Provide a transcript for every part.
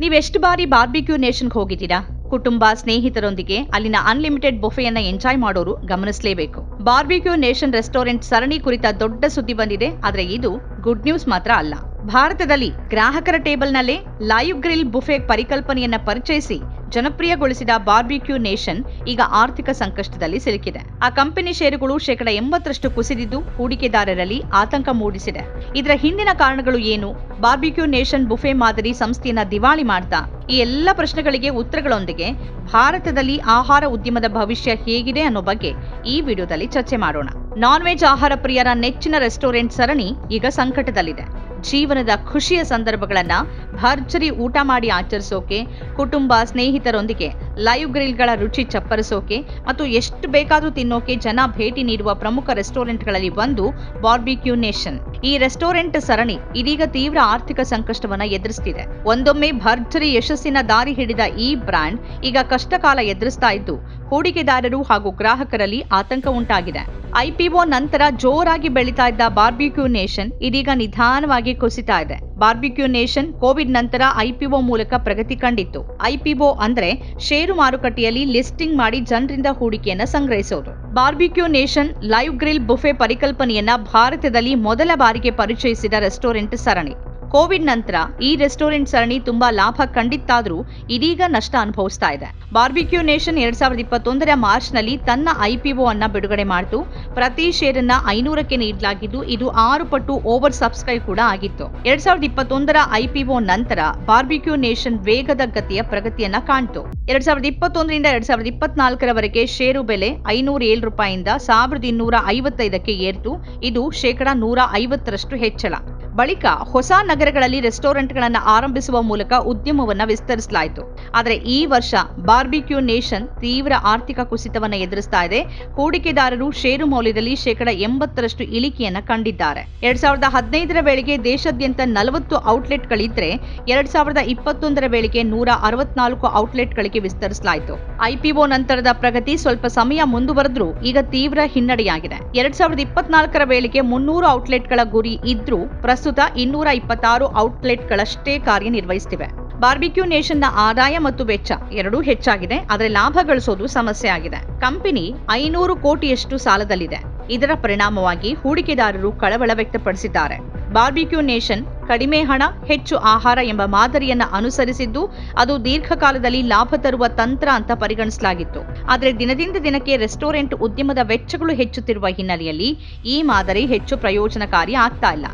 ನೀವೆಷ್ಟು ಬಾರಿ ಬಾರ್ಬಿಕ್ಯೂ ನೇಷನ್ಗೆ ಹೋಗಿದ್ದೀರಾ? ಕುಟುಂಬ ಸ್ನೇಹಿತರೊಂದಿಗೆ ಅಲ್ಲಿನ ಅನ್ಲಿಮಿಟೆಡ್ ಬೊಫೆಯನ್ನ ಎಂಜಾಯ್ ಮಾಡೋರು ಗಮನಿಸಲೇಬೇಕು. ಬಾರ್ಬಿಕ್ಯೂ ನೇಷನ್ ರೆಸ್ಟೋರೆಂಟ್ ಸರಣಿ ಕುರಿತ ದೊಡ್ಡ ಸುದ್ದಿ ಬಂದಿದೆ. ಆದರೆ ಇದು ಗುಡ್ ನ್ಯೂಸ್ ಮಾತ್ರ ಅಲ್ಲ. ಭಾರತದಲ್ಲಿ ಗ್ರಾಹಕರ ಟೇಬಲ್ನಲ್ಲೇ ಲೈವ್ ಗ್ರಿಲ್ ಬುಫೆ ಪರಿಕಲ್ಪನೆಯನ್ನ ಪರಿಚಯಿಸಿ ಜನಪ್ರಿಯಗೊಳಿಸಿದ ಬಾರ್ಬಿಕ್ಯೂ ನೇಷನ್ ಈಗ ಆರ್ಥಿಕ ಸಂಕಷ್ಟದಲ್ಲಿ ಸಿಲುಕಿದೆ. ಆ ಕಂಪನಿ ಷೇರುಗಳು ಶೇಕಡ ಎಂಬತ್ತರಷ್ಟು ಕುಸಿದಿದ್ದು ಹೂಡಿಕೆದಾರರಲ್ಲಿ ಆತಂಕ ಮೂಡಿಸಿದೆ. ಇದರ ಹಿಂದಿನ ಕಾರಣಗಳು ಏನು? ಬಾರ್ಬಿಕ್ಯೂ ನೇಷನ್ ಬುಫೆ ಮಾದರಿ ಸಂಸ್ಥೆಯನ್ನ ದಿವಾಳಿ ಮಾಡ್ತಾ ಈ ಎಲ್ಲ ಪ್ರಶ್ನೆಗಳಿಗೆ ಉತ್ತರಗಳೊಂದಿಗೆ ಭಾರತದಲ್ಲಿ ಆಹಾರ ಉದ್ಯಮದ ಭವಿಷ್ಯ ಹೇಗಿದೆ ಅನ್ನೋ ಬಗ್ಗೆ ಈ ವಿಡಿಯೋದಲ್ಲಿ ಚರ್ಚೆ ಮಾಡೋಣ. ನಾನ್ ವೆಜ್ ಆಹಾರ ಪ್ರಿಯರ ನೆಚ್ಚಿನ ರೆಸ್ಟೋರೆಂಟ್ ಸರಣಿ ಈಗ ಸಂಕಟದಲ್ಲಿದೆ. ಜೀವನದ ಖುಷಿಯ ಸಂದರ್ಭಗಳನ್ನ ಭರ್ಜರಿ ಊಟ ಮಾಡಿ ಆಚರಿಸೋಕೆ ಕುಟುಂಬ ಸ್ನೇಹಿತರೊಂದಿಗೆ ಲೈವ್ ಗ್ರಿಲ್ಗಳ ರುಚಿ ಚಪ್ಪರಿಸೋಕೆ ಮತ್ತು ಎಷ್ಟು ಬೇಕಾದರೂ ತಿನ್ನೋಕೆ ಜನ ಭೇಟಿ ನೀಡುವ ಪ್ರಮುಖ ರೆಸ್ಟೋರೆಂಟ್ಗಳಲ್ಲಿ ಒಂದು ಬಾರ್ಬಿಕ್ಯೂ ನೇಷನ್ ಈ ರೆಸ್ಟೋರೆಂಟ್ ಸರಣಿ ಇದೀಗ ತೀವ್ರ ಆರ್ಥಿಕ ಸಂಕಷ್ಟವನ್ನ ಎದುರಿಸ್ತಿದೆ. ಒಂದೊಮ್ಮೆ ಭರ್ಜರಿ ಯಶಸ್ಸಿನ ದಾರಿ ಹಿಡಿದ ಈ ಬ್ರ್ಯಾಂಡ್ ಈಗ ಕಷ್ಟಕಾಲ ಎದುರಿಸ್ತಾ ಇದ್ದು ಹೂಡಿಕೆದಾರರು ಹಾಗೂ ಗ್ರಾಹಕರಲ್ಲಿ ಆತಂಕ ಉಂಟಾಗಿದೆ. ಐಪಿಒ ನಂತರ ಜೋರಾಗಿ ಬೆಳೀತಾ ಇದ್ದ ಬಾರ್ಬಿಕ್ಯೂ ನೇಷನ್ ಇದೀಗ ನಿಧಾನವಾಗಿ ಕುಸಿತಾ ಇದೆ. ಬಾರ್ಬಿಕ್ಯೂ ನೇಷನ್ ಕೋವಿಡ್ ನಂತರ ಐಪಿಒ ಮೂಲಕ ಪ್ರಗತಿ ಕಂಡಿತ್ತು. ಐಪಿಒ ಅಂದ್ರೆ ಷೇರು ಮಾರುಕಟ್ಟೆಯಲ್ಲಿ ಲಿಸ್ಟಿಂಗ್ ಮಾಡಿ ಜನರಿಂದ ಹೂಡಿಕೆಯನ್ನ ಸಂಗ್ರಹಿಸೋದು. Barbecue nation live grill buffet ಪರಿಕಲ್ಪನೆಯನ್ನ ಭಾರತದಲ್ಲಿ ಮೊದಲ ಬಾರಿಗೆ ಪರಿಚಯಿಸಿದ ರೆಸ್ಟೋರೆಂಟ್ ಸರಣಿ. ಕೋವಿಡ್ ನಂತರ ಈ ರೆಸ್ಟೋರೆಂಟ್ ಸರಣಿ ತುಂಬಾ ಲಾಭ ಕಂಡಿತ್ತಾದ್ರೂ ಇದೀಗ ನಷ್ಟ ಅನುಭವಿಸ್ತಾ ಇದೆ. ಬಾರ್ಬಿಕ್ಯೂ ನೇಷನ್ ಎರಡ್ ಸಾವಿರದ ಇಪ್ಪತ್ತೊಂದರ ಮಾರ್ಚ್ನಲ್ಲಿ ತನ್ನ ಐಪಿಒ ಅನ್ನ ಬಿಡುಗಡೆ ಮಾಡಿತು. ಪ್ರತಿ ಶೇರನ್ನ ಐನೂರಕ್ಕೆ ನೀಡಲಾಗಿದ್ದು ಇದು ಆರು ಪಟ್ಟು ಓವರ್ ಸಬ್ಸ್ಕ್ರೈಬ್ ಕೂಡ ಆಗಿತ್ತು. ಎರಡ್ ಸಾವಿರದ ಇಪ್ಪತ್ತೊಂದರ ಐಪಿಒ ನಂತರ ಬಾರ್ಬಿಕ್ಯೂ ನೇಷನ್ ವೇಗದ ಗತಿಯ ಪ್ರಗತಿಯನ್ನ ಕಾಣ್ತು. ಎರಡ್ ಸಾವಿರದ ಇಪ್ಪತ್ತೊಂದರಿಂದ ಎರಡ್ ಸಾವಿರದ ಇಪ್ಪತ್ನಾಲ್ಕರವರೆಗೆ ಷೇರು ಬೆಲೆ ಐನೂರ ಏಳು ರೂಪಾಯಿಯಿಂದ ಸಾವಿರದ ಇನ್ನೂರ ಐವತ್ತೈದಕ್ಕೆ ಏರ್ತು. ಇದು ಶೇಕಡಾ ನೂರ ಐವತ್ತರಷ್ಟು ಹೆಚ್ಚಳ. ಬಳಿಕ ಹೊಸ ನಗರಗಳಲ್ಲಿ ರೆಸ್ಟೋರೆಂಟ್ಗಳನ್ನು ಆರಂಭಿಸುವ ಮೂಲಕ ಉದ್ಯಮವನ್ನ ವಿಸ್ತರಿಸಲಾಯಿತು. ಆದರೆ ಈ ವರ್ಷ ಬಾರ್ಬಿಕ್ಯೂ ನೇಷನ್ ತೀವ್ರ ಆರ್ಥಿಕ ಕುಸಿತವನ್ನ ಎದುರಿಸ್ತಾ ಇದೆ. ಹೂಡಿಕೆದಾರರು ಷೇರು ಮೌಲ್ಯದಲ್ಲಿ ಶೇಕಡ ಎಂಬತ್ತರಷ್ಟು ಇಳಿಕೆಯನ್ನ ಕಂಡಿದ್ದಾರೆ. ಎರಡ್ ಸಾವಿರದ ಹದಿನೈದರ ವೇಳೆಗೆ ದೇಶಾದ್ಯಂತ ನಲವತ್ತು ಔಟ್ಲೆಟ್ಗಳಿದ್ರೆ ಎರಡ್ ಸಾವಿರದ ಇಪ್ಪತ್ತೊಂದರ ವೇಳೆಗೆ ನೂರ ಅರವತ್ನಾಲ್ಕು ಔಟ್ಲೆಟ್ಗಳಿಗೆ ವಿಸ್ತರಿಸಲಾಯಿತು. ಐಪಿಒ ನಂತರದ ಪ್ರಗತಿ ಸ್ವಲ್ಪ ಸಮಯ ಮುಂದುವರೆದ್ರೂ ಈಗ ತೀವ್ರ ಹಿನ್ನಡೆಯಾಗಿದೆ. ಎರಡ್ ಸಾವಿರದ ಇಪ್ಪತ್ನಾಲ್ಕರ ವೇಳೆಗೆ ಮುನ್ನೂರು ಔಟ್ಲೆಟ್ಗಳ ಗುರಿ ಇದ್ರೂ ಪ್ರಸ್ತುತ ಇನ್ನೂರ ಇಪ್ಪತ್ತಾರು ಔಟ್ಲೆಟ್ಗಳಷ್ಟೇ ಕಾರ್ಯನಿರ್ವಹಿಸುತ್ತಿವೆ. ಬಾರ್ಬಿಕ್ಯೂ ನೇಷನ್ನ ಆದಾಯ ಮತ್ತು ವೆಚ್ಚ ಎರಡೂ ಹೆಚ್ಚಾಗಿದೆ, ಆದರೆ ಲಾಭ ಗಳಿಸೋದು ಸಮಸ್ಯೆ ಆಗಿದೆ. ಕಂಪನಿ ಐನೂರು ಕೋಟಿಯಷ್ಟು ಸಾಲದಲ್ಲಿದೆ. ಇದರ ಪರಿಣಾಮವಾಗಿ ಹೂಡಿಕೆದಾರರು ಕಳವಳ ವ್ಯಕ್ತಪಡಿಸಿದ್ದಾರೆ. ಬಾರ್ಬಿಕ್ಯೂ ನೇಷನ್ ಕಡಿಮೆ ಹಣ, ಹೆಚ್ಚು ಆಹಾರ ಎಂಬ ಮಾದರಿಯನ್ನು ಅನುಸರಿಸಿದ್ದು, ಅದು ದೀರ್ಘಕಾಲದಲ್ಲಿ ಲಾಭ ತರುವ ತಂತ್ರ ಅಂತ ಪರಿಗಣಿಸಲಾಗಿತ್ತು. ಆದರೆ ದಿನದಿಂದ ದಿನಕ್ಕೆ ರೆಸ್ಟೋರೆಂಟ್ ಉದ್ಯಮದ ವೆಚ್ಚಗಳು ಹೆಚ್ಚುತ್ತಿರುವ ಹಿನ್ನೆಲೆಯಲ್ಲಿ ಈ ಮಾದರಿ ಹೆಚ್ಚು ಪ್ರಯೋಜನಕಾರಿ ಆಗ್ತಾ ಇಲ್ಲ.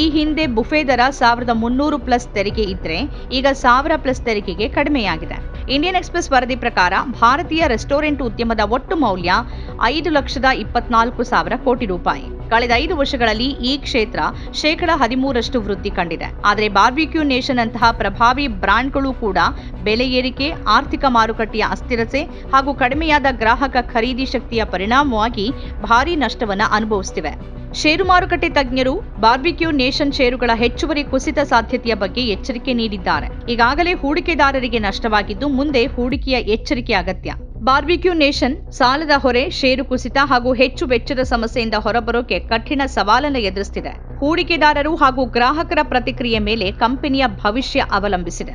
ಈ ಹಿಂದೆ ಬುಫೆ ದರ ಸಾವಿರದ ಮುನ್ನೂರು ಪ್ಲಸ್ ತೆರಿಗೆ ಇದ್ರೆ ಈಗ ಸಾವಿರ ಪ್ಲಸ್ ತೆರಿಗೆಗೆ ಕಡಿಮೆಯಾಗಿದೆ. ಇಂಡಿಯನ್ ಎಕ್ಸ್ಪ್ರೆಸ್ ವರದಿ ಪ್ರಕಾರ ಭಾರತೀಯ ರೆಸ್ಟೋರೆಂಟ್ ಉದ್ಯಮದ ಒಟ್ಟು ಮೌಲ್ಯ ಐದು ಲಕ್ಷದ ಇಪ್ಪತ್ನಾಲ್ಕು ಸಾವಿರ ಕೋಟಿ ರೂಪಾಯಿ. ಕಳೆದ ಐದು ವರ್ಷಗಳಲ್ಲಿ ಈ ಕ್ಷೇತ್ರ ಶೇಕಡ ಹದಿಮೂರಷ್ಟು ವೃದ್ಧಿ ಕಂಡಿದೆ. ಆದರೆ ಬಾರ್ಬಿಕ್ಯೂ ನೇಷನ್ ಅಂತಹ ಪ್ರಭಾವಿ ಬ್ರ್ಯಾಂಡ್ಗಳು ಕೂಡ ಬೆಲೆ ಏರಿಕೆ, ಆರ್ಥಿಕ ಮಾರುಕಟ್ಟೆಯ ಅಸ್ಥಿರತೆ ಹಾಗೂ ಕಡಿಮೆಯಾದ ಗ್ರಾಹಕ ಖರೀದಿ ಶಕ್ತಿಯ ಪರಿಣಾಮವಾಗಿ ಭಾರೀ ನಷ್ಟವನ್ನು ಅನುಭವಿಸುತ್ತಿವೆ ಷೇರು ಮಾರುಕಟ್ಟೆ ತಜ್ಞರು ಬಾರ್ಬಿಕ್ಯೂ ನೇಷನ್ ಷೇರುಗಳ ಹೆಚ್ಚುವರಿ ಕುಸಿತ ಸಾಧ್ಯತೆಯ ಬಗ್ಗೆ ಎಚ್ಚರಿಕೆ ನೀಡಿದ್ದಾರೆ. ಈಗಾಗಲೇ ಹೂಡಿಕೆದಾರರಿಗೆ ನಷ್ಟವಾಗಿದ್ದು ಮುಂದೆ ಹೂಡಿಕೆಯ ಎಚ್ಚರಿಕೆ ಅಗತ್ಯ. ಬಾರ್ಬಿಕ್ಯೂ ನೇಷನ್ ಸಾಲದ ಹೊರೆ, ಷೇರು ಕುಸಿತ ಹಾಗೂ ಹೆಚ್ಚು ವೆಚ್ಚದ ಸಮಸ್ಯೆಯಿಂದ ಹೊರಬರೋಕೆ ಕಠಿಣ ಸವಾಲನ್ನು ಎದುರಿಸುತ್ತಿದೆ ಹೂಡಿಕೆದಾರರು ಹಾಗೂ ಗ್ರಾಹಕರ ಪ್ರತಿಕ್ರಿಯೆ ಮೇಲೆ ಕಂಪನಿಯ ಭವಿಷ್ಯ ಅವಲಂಬಿಸಿದೆ.